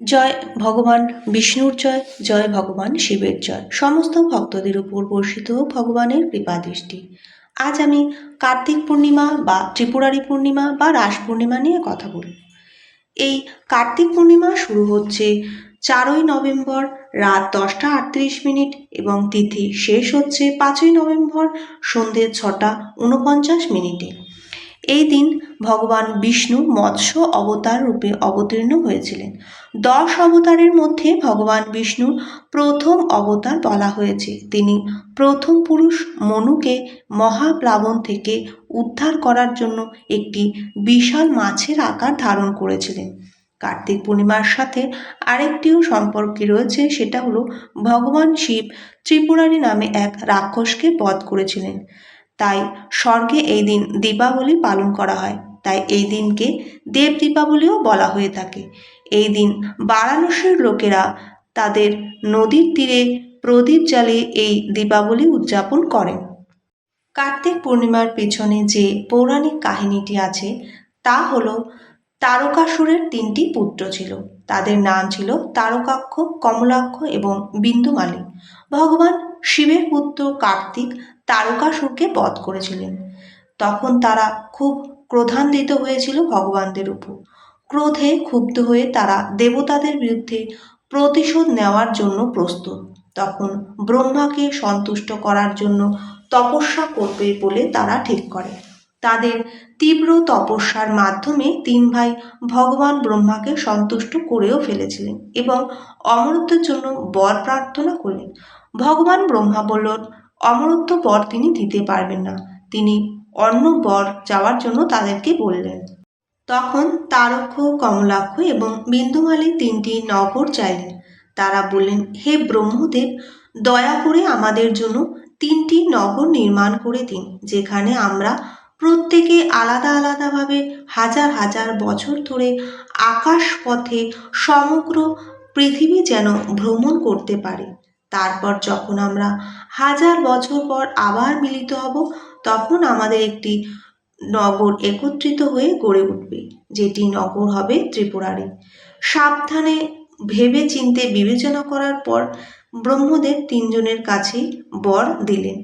জয় ভগবান বিষ্ণুর জয় জয় ভগবান শিবের জয়। সমস্ত ভক্তদের উপর বর্ষিত হোক ভগবানের কৃপা দৃষ্টি। আজ আমি কার্তিক পূর্ণিমা বা ত্রিপুরারি পূর্ণিমা বা রাস পূর্ণিমা নিয়ে কথা বলব। এই কার্তিক পূর্ণিমা শুরু হচ্ছে চারই নভেম্বর রাত দশটা আটত্রিশ মিনিট এবং তিথি শেষ হচ্ছে পাঁচই নভেম্বর সন্ধে ছটা উনপঞ্চাশ মিনিটে। এই দিন ভগবান বিষ্ণু মৎস্য অবতার রূপে অবতীর্ণ হয়েছিলেন। দশ অবতারের মধ্যে ভগবান বিষ্ণুর প্রথম অবতার বলা হয়েছে। তিনি প্রথম পুরুষ মনুকে মহাপ্লাবন থেকে উদ্ধার করার জন্য একটি বিশাল মাছের আকার ধারণ করেছিলেন। কার্তিক পূর্ণিমার সাথে আরেকটিও সম্পর্কে রয়েছে, সেটা হলো ভগবান শিব ত্রিপুরারী নামে এক রাক্ষসকে বধ করেছিলেন। তাই স্বর্গে এই দিন দীপাবলি পালন করা হয়। তাই এই দিনকে দেব দীপাবলিও বলা হয়ে থাকে। এই দিন বারাণসীর লোকেরা তাদের নদীর তীরে প্রদীপ জ্বালিয়ে এই দীপাবলি উদযাপন করেন। কার্তিক পূর্ণিমার পেছনে যে পৌরাণিক কাহিনীটি আছে, তা হলো তারকাসুরের তিনটি পুত্র ছিল। তাদের নাম ছিল তারকাক্ষ, কমলাক্ষ এবং বিন্দুমালী। ভগবান শিবের পুত্র কার্তিক তারকাসুরকে বধ করেছিলেন। তখন তারা খুব ক্রোধান্বিত হয়েছিল ভগবানদের উপর। ক্রোধে ক্ষুব্ধ হয়ে তারা দেবতাদের বিরুদ্ধে প্রতিশোধ নেওয়ার জন্য প্রস্তুত। তখন ব্রহ্মাকে সন্তুষ্ট করার জন্য তপস্যা করবে বলে তারা ঠিক করে। তাদের তীব্র তপস্যার মাধ্যমে তিন ভাই ভগবান ব্রহ্মাকে সন্তুষ্ট করেও ফেলেছিলেন এবং অমরত্বের জন্য বর প্রার্থনা করলেন। ভগবান ব্রহ্মা বললেন অমরত্ব বর তিনি দিতে পারবেন না। তিনি অন্য বর যাওয়ার জন্য তাদেরকে বললেন। তখন তারক্ষ, কমলাক্ষ এবং বিন্দুমালী তিনটি নগর চাইলেন। তারা বললেন, হে ব্রহ্মদেব, দয়া করে আমাদের জন্য তিনটি নগর নির্মাণ করে দিন, যেখানে আমরা প্রত্যেকে আলাদা আলাদাভাবে হাজার হাজার বছর ধরে আকাশ পথে সমগ্র পৃথিবী যেন ভ্রমণ করতে পারি। তারপর যখন আমরা হাজার বছর পর আবার মিলিত হব, তখন আমাদের একটি নগর একত্রিত হয়ে গড়ে উঠবে, যেটি নগর হবে ত্রিপুরারি সাবধানে ভেবে চিনতে বিবেচনা করার পর ব্রহ্মদেব তিনজনের কাছেই বর দিলেন,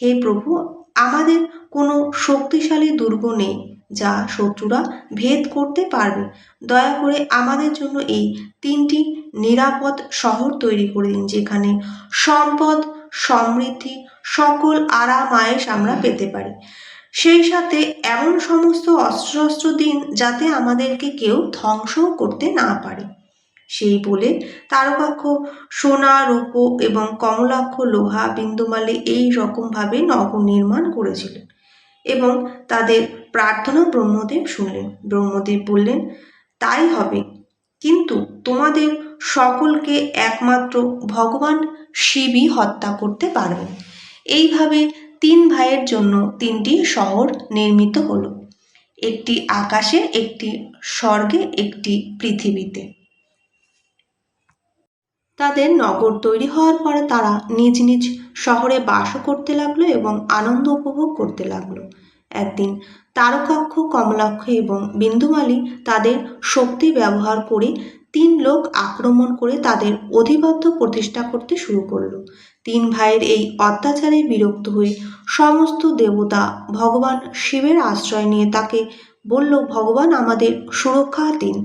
হে প্রভু, আমাদের কোনো শক্তিশালী দুর্গ নেই যা শত্রুরা ভেদ করতে পারবে। দয়া করে আমাদের জন্য এই তিনটি নিরাপদ শহর তৈরি করে দিন, যেখানে সম্পদ, সমৃদ্ধি, সকল আরাম আয়েস আমরা পেতে পারি। সেই সাথে এমন সমস্ত অস্ত্র দিন যাতে আমাদেরকে কেউ ধ্বংসও করতে না পারে। সেই বলে তারকাক্ষ, সোনা, রূপ এবং কমলাক্ষ লোহা বিন্দুমালে এই রকমভাবে নগর নির্মাণ করেছিলেন। এবং তাদের প্রার্থনা ব্রহ্মদেব শুনলেন। ব্রহ্মদেব বললেন, তাই হবে। কিন্তু তোমাদের সকলকে একমাত্র ভগবান শিবই হত্যা করতে পারবেন এইভাবে তিন ভাইয়ের জন্য তিনটি শহর নির্মিত হলো। একটি আকাশে, একটি স্বর্গে, একটি পৃথিবীতে। তাদের নগর তৈরি হওয়ার পরে তারা নিজ নিজ শহরে বাসও করতে লাগল এবং আনন্দ উপভোগ করতে লাগল। একদিন তারকাক্ষ, কমলাক্ষ এবং বিন্দুমালী তাদের শক্তি ব্যবহার করে তিন লোক আক্রমণ করে তাদের অধিপত্য প্রতিষ্ঠা করতে শুরু করল। তিন ভাইয়ের এই অত্যাচারে বিরক্ত হয়ে সমস্ত দেবতা ভগবান শিবের আশ্রয় নিয়ে তাকে বলল, ভগবান, আমাদের সুরক্ষা দিন।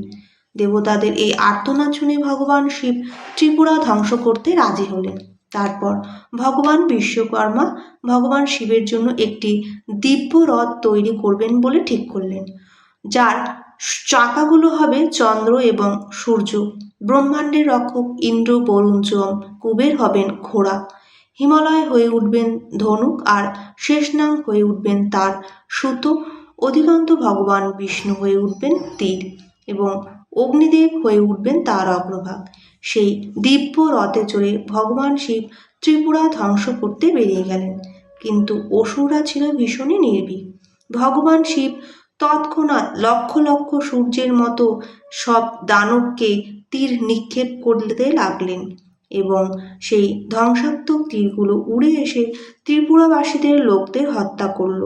দেবতাদের এই আর্তনাদ শুনে ভগবান শিব ত্রিপুরা ধ্বংস করতে রাজি হলেন। তারপর ভগবান বিশ্বকর্মা ভগবান শিবের জন্য একটি দিব্য রথ তৈরি করবেন বলে ঠিক করলেন, যার চাকাগুলো হবে চন্দ্র এবং সূর্য। ব্রহ্মাণ্ডের রক্ষক ইন্দ্র, বরুণ, যম, কুবের হবেন ঘোড়া। হিমালয় হয়ে উঠবেন ধনুক আর শেষনাং হয়ে উঠবেন তার সুতো। অধিকান্ত ভগবান বিষ্ণু হয়ে উঠবেন তীর এবং অগ্নিদেব হয়ে উঠবেন তার অগ্রভাগ। সেই দিব্য রথে চড়ে ভগবান শিব ত্রিপুরা ধ্বংস করতে বেরিয়ে গেলেন। কিন্তু অসুররা ছিল ভীষণই নির্ভীক। ভগবান শিব তৎক্ষণাৎ লক্ষ লক্ষ সূর্যের মতো সব দানবকে তীর নিক্ষেপ করতে লাগলেন এবং সেই ধ্বংসাত্মক তীরগুলো উড়ে এসে ত্রিপুরাবাসীদের লোকদের হত্যা করল।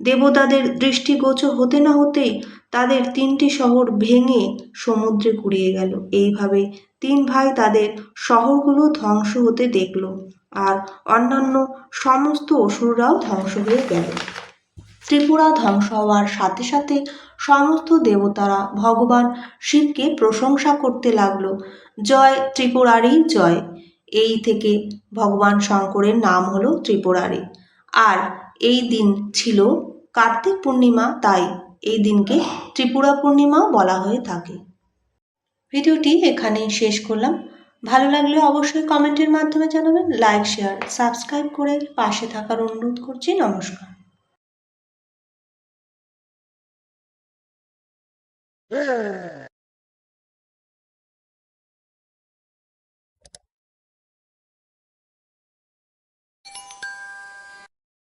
দেবতাদের দৃষ্টিগোচর হতে না হতেই তাদের তিনটি শহর ভেঙে সমুদ্রে কুড়িয়ে গেল। এইভাবে তিন ভাই তাদের শহরগুলো ধ্বংস হতে দেখল আর অন্যান্য সমস্ত অসুররাও ধ্বংস হয়ে গেল। ত্রিপুরা ধ্বংস হওয়ার সাথে সাথে সমস্ত দেবতারা ভগবান শিবকে প্রশংসা করতে লাগল। জয় ত্রিপুরারই জয়। এই থেকে ভগবান শঙ্করের নাম হলো ত্রিপুরারি আর এই দিন ছিল কার্তিক পূর্ণিমা তাই এই দিনকে ত্রিপুরা পূর্ণিমাও বলা হয়ে থাকে। ভিডিওটি এখানেই শেষ করলাম। ভালো লাগলে অবশ্যই কমেন্টের মাধ্যমে জানাবেন। লাইক, শেয়ার, সাবস্ক্রাইব করে পাশে থাকার অনুরোধ করছি। নমস্কার।